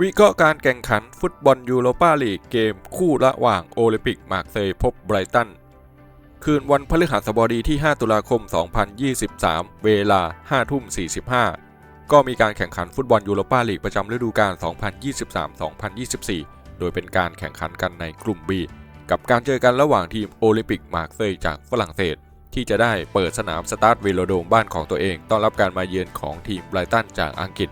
วิเคราะห์การแข่งขันฟุตบอลยูโรปาลีกเกมคู่ระหว่างโอลิมปิกมาร์เซย์พบไบรตัน คืนวันพฤหัสบดีที่ 5 ตุลาคม 2023 เวลา 5 ทุ่ม 45 ก็มีการแข่งขันฟุตบอลยูโรปาลีกประจำฤดูกาล 2023-2024 โดยเป็นการแข่งขันกันในกลุ่ม B กับการเจอกันระหว่างทีมโอลิมปิกมาร์เซย์จากฝรั่งเศส ที่จะได้เปิดสนามสตาร์ทเวโลโดมบ้านของตัวเอง ต้อนรับการมาเยือนของทีมไบรตันจากอังกฤษ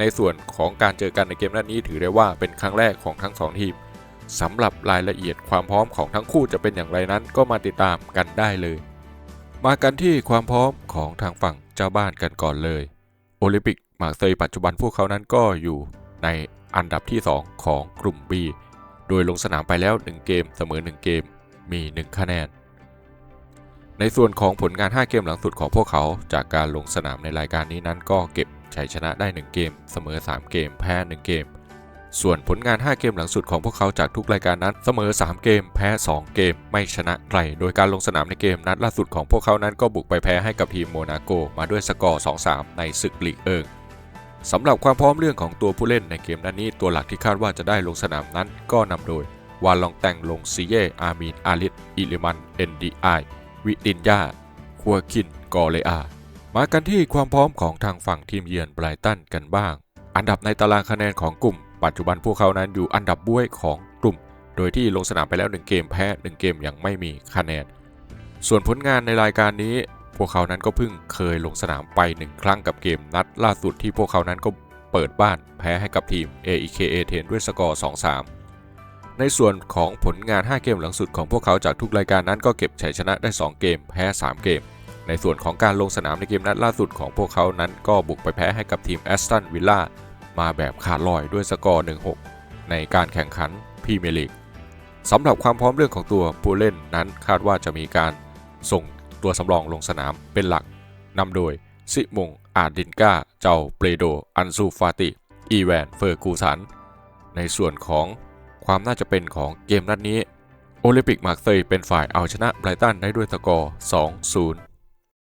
ในส่วนของการเจอกันในเกมนัดนี้ถือได้ว่าเป็นครั้งแรกของทั้งสองทีมสำหรับรายละเอียดความพร้อมของทั้งคู่จะเป็นอย่างไรนั้นก็มาติดตามกันได้เลย มากันที่ความพร้อมของทางฝั่งเจ้าบ้านกันก่อนเลย โอลิมปิกมาเซย์ปัจจุบันพวกเขานั้นก็อยู่ในอันดับที่ 2 ของกลุ่ม B โดยลงสนามไปแล้ว 1 เกมเสมอ 1 เกมมี 1 คะแนน ในส่วนของผลงาน 5 เกมหลังสุดของพวกเขาจากการลงสนามในรายการนี้นั้นก็เก็บ ชัยชนะได้ 1 เกม เสมอ 3 เกม แพ้ 1 เกม ส่วนผลงาน 5 เกมหลังสุดของพวกเขาจากทุกรายการนั้น เสมอ 3 เกม แพ้ 2 เกม ไม่ชนะใคร โดยการลงสนามในเกมนัดล่าสุดของพวกเขานั้นก็บุกไปแพ้ให้กับทีมโมนาโก มาด้วยสกอร์ 2-3 ในศึกลีกเอิงสำหรับความพร้อมเรื่องของตัวผู้เล่นในเกมนัดนนี้ตัวหลักที่คาดว่าจะได้ลงสนามนั้นก็นำโดยวาลองแต่งลงซีเย อามีนอาลิตอิลิมัน เอ็นดีไอวิตินยาคัวคิน กอเลอา มากันที่ความพร้อมของทางฝั่งทีมเยือนไบรตันกันบ้าง อันดับในตารางคะแนนของกลุ่ม ปัจจุบันพวกเขานั้นอยู่อันดับบ้วยของกลุ่ม โดยที่ลงสนามไปแล้ว 1 เกมแพ้ 1 เกมยังไม่มีคะแนน ส่วนผลงานในรายการนี้ พวกเขานั้นก็เพิ่งเคยลงสนามไป 1 ครั้งกับเกมนัดล่าสุดที่พวกเขานั้นก็เปิดบ้านแพ้ให้กับทีม AEK A10 ด้วยสกอร์ 2-3 ในส่วนของผลงาน 5 เกมหลังสุดของพวกเขาจากทุกรายการนั้นก็เก็บชัยชนะได้ 2 เกม แพ้ 3 เกม ในส่วนของการลงสนามในเกมนัดล่าสุดของพวกเขานั้นก็บุกไปแพ้ให้กับทีมแอสตันวิลล่ามาแบบขาดลอยด้วยสกอร์ 1-6 ในการแข่งขันพรีเมียร์ลีกสำหรับความพร้อมเรื่องของตัวผู้เล่นนั้นคาดว่าจะมีการส่งตัวสำรองลงสนามเป็นหลักนำโดยซิมงอาดินกาเจ้าเปโด อันซูฟาติ อีแวนเฟอร์กูสัน ในส่วนของความน่าจะเป็นของเกมนัดนี้ โอลิมปิกมาร์เซย์เป็นฝ่ายเอาชนะไบรตันได้ด้วยสกอร์ 2-0